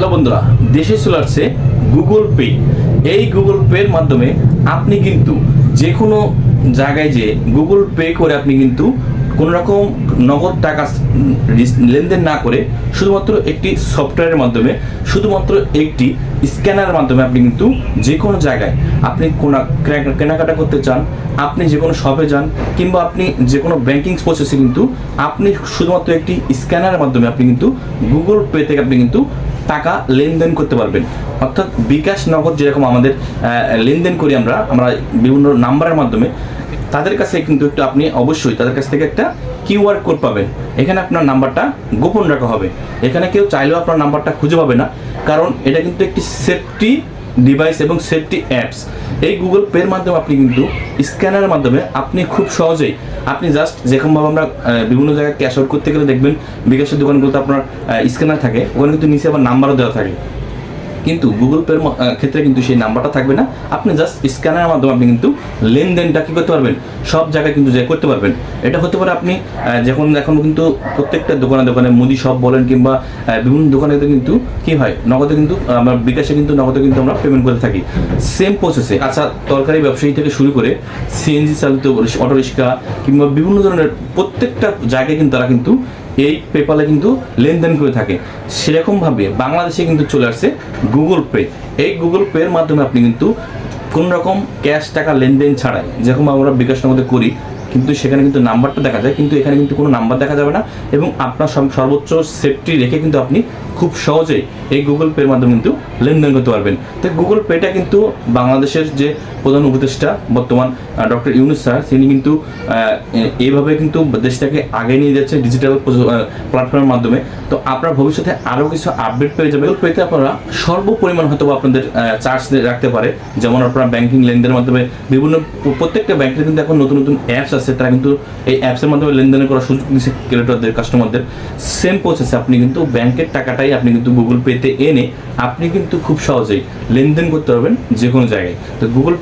Hello বন্ধুরা, দেশে চলে আসছে গুগল পে এই গুগল পের মাধ্যমে আপনি কিন্তু যে কোনো জায়গায় যে গুগল পে করে আপনি কিন্তু কোনো রকম নগদ টাকা লেনদেন না করে শুধুমাত্র একটি সফটওয়্যারের মাধ্যমে, শুধুমাত্র একটি স্ক্যানারের মাধ্যমে আপনি কিন্তু যে কোনো জায়গায় আপনি কোনো কেনাকাটা করতে চান, আপনি যে কোনো শপে যান, কিংবা আপনি যে কোনো ব্যাংকিং প্রসেসে কিন্তু আপনি শুধুমাত্র একটি স্ক্যানারের মাধ্যমে আপনি কিন্তু গুগল পে থেকে আপনি কিন্তু টাকা লেনদেন করতে পারবেন। অর্থাৎ বিকাশ নগদ যেরকম আমাদের লেনদেন করি আমরা আমরা বিভিন্ন নাম্বারের মাধ্যমে, তাদের কাছে কিন্তু একটু আপনি অবশ্যই তাদের কাছ থেকে একটা কিউআর কোড পাবেন। এখানে আপনার নাম্বারটা গোপন রাখা হবে। এখানে কেউ চাইলেও আপনার নাম্বারটা খুঁজে পাবে না, কারণ এটা কিন্তু একটি সেফটি ডিভাইস এবং সেফটি অ্যাপস এই গুগল পের মাধ্যমে আপনি কিন্তু স্ক্যানারের মাধ্যমে আপনি খুব সহজেই আপনি জাস্ট যেরকমভাবে আমরা বিভিন্ন জায়গায় ক্যাশ আউট করতে গেলে দেখবেন বিকাশের দোকানগুলোতে আপনার স্ক্যানার থাকে। ওখানে কিন্তু নিচে আবার নাম্বারও দেওয়া থাকে। কিন্তু গুগল পের ক্ষেত্রে কিন্তু সেই নাম্বারটা থাকবে না। আপনি জাস্ট স্ক্যানারের মাধ্যমে আপনি কিন্তু লেনদেনটা কি করতে পারবেন? সব জায়গায় কিন্তু যে করতে পারবেন। এটা হতে পারে আপনি যখন এখন কিন্তু প্রত্যেকটা দোকানে দোকানে মুদি শপ বলেন কিংবা বিভিন্ন দোকানে কিন্তু কি হয়? নগদে কিন্তু আমরা বিকাশে কিন্তু নগদে কিন্তু আমরা পেমেন্ট করে থাকি। সেম প্রসেসে আচ্ছা তরকারি ব্যবসায়ী থেকে শুরু করে সিএনজি চালিত অটো রিক্সা কিংবা বিভিন্ন ধরনের প্রত্যেকটা জায়গায় কিন্তু তারা কিন্তু এই পেপালে কিন্তু লেনদেন করে থাকে। সেরকমভাবে বাংলাদেশে কিন্তু চলে আসছে গুগল পে এই গুগল পের মাধ্যমে আপনি কিন্তু কোন রকম ক্যাশ টাকা লেনদেন ছাড়াই, যেরকম আমরা বিকাশ নগদে করি, কিন্তু সেখানে কিন্তু নাম্বারটা দেখা যায়, কিন্তু এখানে কিন্তু কোনো নাম্বার দেখা যাবে না এবং আপনার সব- সর্বোচ্চ সেফটি রেখে কিন্তু আপনি খুব সহজেই এই গুগল পের মাধ্যমে কিন্তু লেনদেন করতে পারবেন। তো গুগল পেটা কিন্তু বাংলাদেশের যে প্রধান উপদেষ্টা বর্তমান ডক্টর ইউনুস স্যার, তিনি কিন্তু এইভাবে কিন্তু দেশটাকে আগে নিয়ে যাচ্ছে ডিজিটাল প্ল্যাটফর্মের মাধ্যমে। তো আপনার ভবিষ্যতে আরও কিছু আপডেট পেয়ে যাবে পেতে আপনারা সর্বপরিমাণ হয়তো আপনাদের চার্জ রাখতে পারে। যেমন আপনারা ব্যাংকিং লেনদেনের মাধ্যমে বিভিন্ন প্রত্যেকটা ব্যাংকের কিন্তু এখন নতুন নতুন অ্যাপস আছে। তারা কিন্তু এই অ্যাপসের মাধ্যমে লেনদেন করার সুযোগ দিচ্ছে ক্রেডিটরদের কাস্টমারদের সেম প্রসেসে আপনি কিন্তু ব্যাংকের টাকাটাই আপনি কিন্তু গুগল পেতে এনে আপনি কিন্তু খুব সহজেই লেনদেন করতে পারবেন যে কোনো জায়গায়। তো গুগল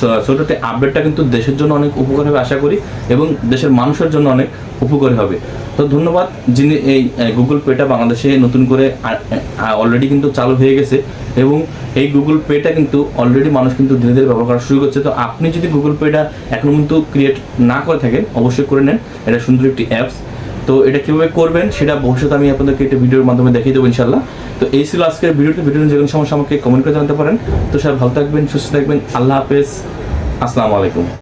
ছ- ছোটতে আপডেটটা কিন্তু দেশের জন্য অনেক উপকার হবে আশা করি এবং দেশের মানুষের জন্য অনেক উপকারী হবে। তো ধন্যবাদ যিনি এই গুগল পেটা বাংলাদেশে নতুন করে অলরেডি কিন্তু চালু হয়ে গেছে এবং এই গুগল পেটা কিন্তু অলরেডি মানুষ কিন্তু ধীরে ধীরে ব্যবহার করা শুরু করছে। তো আপনি যদি গুগল পেটা এখনও কিন্তু ক্রিয়েট না করে থাকেন, অবশ্যই করে নেন। এটা সুন্দর একটি অ্যাপস তো এটা কীভাবে করবেন সেটা ভবিষ্যতে আমি আপনাদেরকে একটা ভিডিওর মাধ্যমে দেখিয়ে দেবো ইনশাল্লাহ তো এই ছিল আজকের ভিডিওতে ভিডিও যে কোনো সমস্যা আমাকে কমেন্ট করে জানতে পারেন। তো স্যার ভালো থাকবেন, সুস্থ থাকবেন। আল্লাহ হাফেজ। আসসালামু আলাইকুম।